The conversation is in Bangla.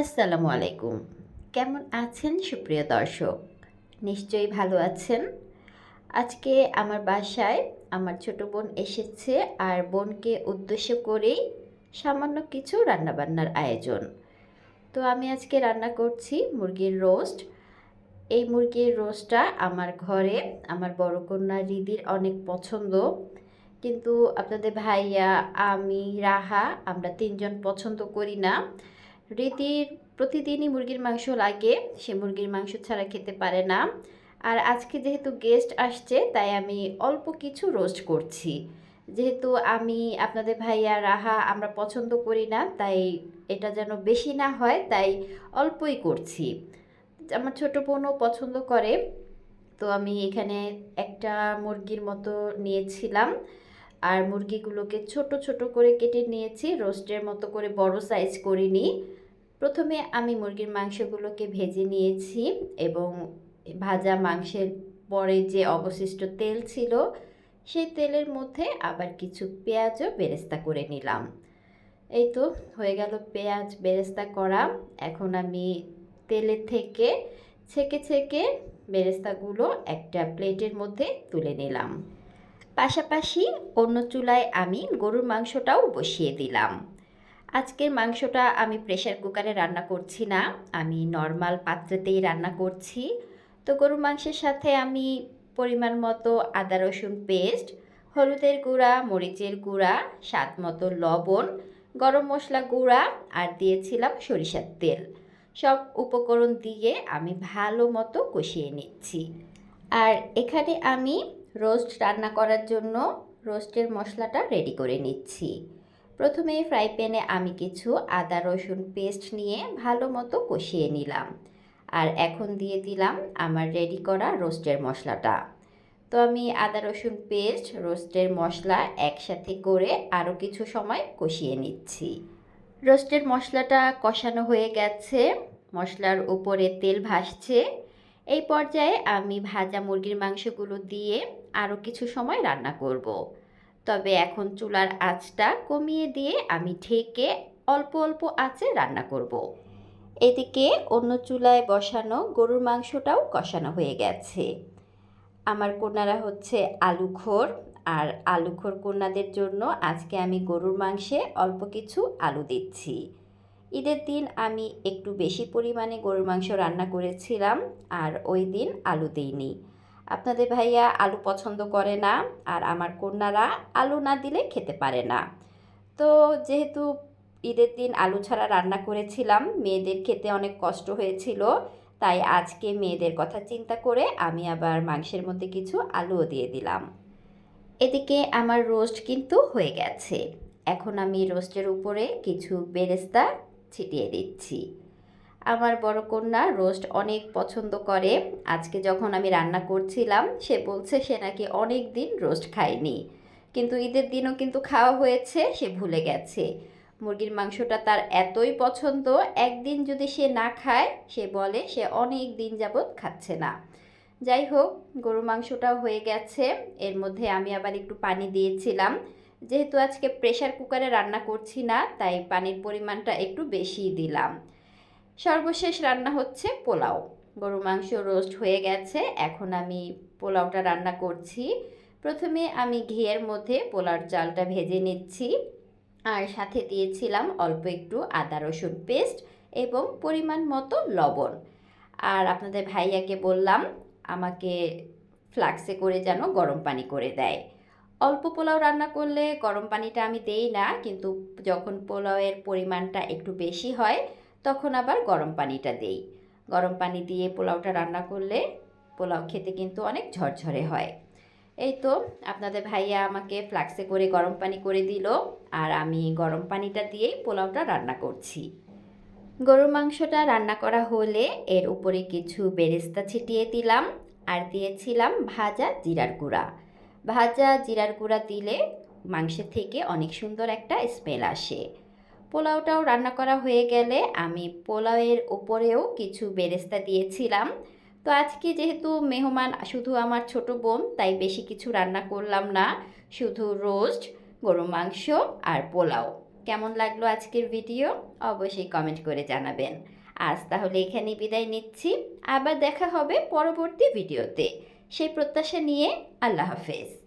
আসসালামু আলাইকুম। কেমন আছেন সুপ্রিয় দর্শক? নিশ্চয়ই ভালো আছেন। আজকে আমার বাসায় আমার ছোট বোন এসেছে আর বোনকে উদ্দেশ্য করেই সামান্য কিছু রান্নাবান্নার আয়োজন। তো আমি আজকে রান্না করছি মুরগির রোস্ট। এই মুরগির রোস্টটা আমার ঘরে আমার বড় কন্যা রিদির অনেক পছন্দ। কিন্তু আপনাদের ভাইয়া, আমি, রাহা আমরা তিনজন পছন্দ করি না। রীতির প্রতিদিনই মুরগির মাংস লাগে, সে মুরগির মাংস ছাড়া খেতে পারে না। আর আজকে যেহেতু গেস্ট আসছে, তাই আমি অল্প কিছু রোস্ট করছি। যেহেতু আমি, আপনাদের ভাইয়া রাহা আমরা পছন্দ করি না, তাই এটা যেন বেশি না হয়, তাই অল্পই করছি। আমার ছোটো বোনও পছন্দ করে, তো আমি এখানে একটা মুরগির মতো নিয়েছিলাম। আর মুরগিগুলোকে ছোট ছোট করে কেটে নিয়েছি, রোস্টের মতো করে বড় সাইজ করিনি। প্রথমে আমি মুরগির মাংসগুলোকে ভেজে নিয়েছি এবং ভাজা মাংসের পরে যে অবশিষ্ট তেল ছিল, সেই তেলের মধ্যে আবার কিছু পেঁয়াজও বেরেস্তা করে নিলাম। এই তো হয়ে গেল পেঁয়াজ বেরেস্তা করা। এখন আমি তেলের থেকে ছেঁকে ছেঁকে বেরেস্তাগুলো একটা প্লেটের মধ্যে তুলে নিলাম। পাশাপাশি অন্য চুলায় আমি গরুর মাংসটাও বসিয়ে দিলাম। আজকের মাংসটা আমি প্রেশার কুকারে রান্না করছি না, আমি নর্মাল পাত্রেতেই রান্না করছি। তো গরুর মাংসের সাথে আমি পরিমাণ মতো আদা, রসুন পেস্ট হলুদের গুঁড়া, মরিচের গুঁড়া, স্বাদ মতো লবণ, গরম মশলা গুঁড়া আর দিয়েছিলাম সরিষার তেল। সব উপকরণ দিয়ে আমি ভালো মতো কষিয়ে নিচ্ছি। আর এখানে আমি রোস্ট রান্না করার জন্য রোস্টের মশলাটা রেডি করে নিচ্ছি। প্রথমে ফ্রাই প্যানে আমি কিছু আদা, রসুন পেস্ট নিয়ে ভালো মতো কষিয়ে নিলাম। আর এখন দিয়ে দিলাম আমার রেডি করা রোস্টের মশলাটা। তো আমি আদা, রসুন পেস্ট রোস্টের মশলা একসাথে করে আরও কিছু সময় কষিয়ে নিচ্ছি। রোস্টের মশলাটা কষানো হয়ে গেছে। মশলার উপরে তেল ভাসছে। এই পর্যায়ে আমি ভাজা মুরগির মাংসগুলো দিয়ে আরও কিছু সময় রান্না করব। তবে এখন চুলার আঁচটা কমিয়ে দিয়ে আমি ঢেকে অল্প অল্প আঁচে রান্না করব। এদিকে অন্য চুলায় বসানো গরুর মাংসটাও কষানো হয়ে গেছে আমার কন্যারা হচ্ছে আলুখোর আর আলুখোর কন্যাদের জন্য আজকে আমি গরুর মাংসে অল্প কিছু আলু দিচ্ছি ঈদের দিন আমি একটু বেশি পরিমাণে গরুর মাংস রান্না করেছিলাম আর ওই দিন আলু দিইনি। আপনাদের ভাইয়া আলু পছন্দ করে না আর আমার কন্যারা আলু না দিলে খেতে পারে না। তো যেহেতু ঈদের দিন আলু ছাড়া রান্না করেছিলাম, মেয়েদের খেতে অনেক কষ্ট হয়েছিল, তাই আজকে মেয়েদের কথা চিন্তা করে আমি আবার মাংসের মধ্যে কিছু আলুও দিয়ে দিলাম। এদিকে আমার রোস্ট কিন্তু হয়ে গেছে। এখন আমি রোস্টের উপরে কিছু বেরেস্তা ছিটিয়ে দিচ্ছি। আমার বড় কন্যা রোস্ট অনেক পছন্দ করে। আজকে যখন আমি রান্না করছিলাম, সে বলছে সে নাকি অনেক দিন রোস্ট খায়নি। কিন্তু ঈদের দিনও কিন্তু খাওয়া হয়েছে, সে ভুলে গেছে। মুরগির মাংসটা তার এতই পছন্দ, একদিন যদি সে না খায়, সে বলে সে অনেক দিন যাবৎ খাচ্ছে না। যাই হোক, গরুর মাংসটাও হয়ে গেছে। এর মধ্যে আমি আবার একটু পানি দিয়েছিলাম। যেহেতু আজকে প্রেশার কুকারে রান্না করছি না, তাই পানির পরিমাণটা একটু বেশিই দিলাম। সর্বশেষ রান্না হচ্ছে পোলাও। গরু মাংস রোস্ট হয়ে গেছে, এখন আমি পোলাওটা রান্না করছি। প্রথমে আমি ঘিয়ের মধ্যে পোলাওর চালটা ভেজে নিচ্ছি, আর সাথে দিয়েছিলাম অল্প একটু আদা রসুন পেস্ট এবং পরিমাণ মতো লবণ। আর আপনাদের ভাইয়াকে বললাম, আমাকে ফ্লাক্সে করে যেন গরম পানি করে দেয়। অল্প পোলাও রান্না করলে গরম পানিটা আমি দেই না, কিন্তু যখন পোলাওয়ের পরিমাণটা একটু বেশি হয়, তখন আবার গরম পানিটা দেই। গরম পানি দিয়ে পোলাওটা রান্না করলে পোলাও খেতে কিন্তু অনেক ঝরঝরে হয়। এই তো আপনাদের ভাইয়া আমাকে ফ্লাক্সে করে গরম পানি করে দিল, আর আমি গরম পানিটা দিয়েই পোলাওটা রান্না করছি। গরুর মাংসটা রান্না করা হলে এর উপরে কিছু বেরেস্তা ছিটিয়ে দিলাম, আর দিয়েছিলাম ভাজা জিরার গুঁড়া। ভাজা জিরার গুঁড়া দিলে মাংসের থেকে অনেক সুন্দর একটা স্মেল আসে। পোলাওটাও রান্না করা হয়ে গেলে আমি পোলাওয়ের ওপরেও কিছু বেরেস্তা দিয়েছিলাম। তো আজকে যেহেতু মেহমান, শুধু আমার ছোট বোন, তাই বেশি কিছু রান্না করলাম না। শুধু রোস্ট গরু মাংস আর পোলাও। কেমন লাগল আজকের ভিডিও? অবশ্যই কমেন্ট করে জানাবেন। আজ তাহলে এখানে বিদায় নিচ্ছি। আবার দেখা হবে পরবর্তী ভিডিওতে। সেই প্রত্যাশা নিয়ে আল্লাহ হাফেজ।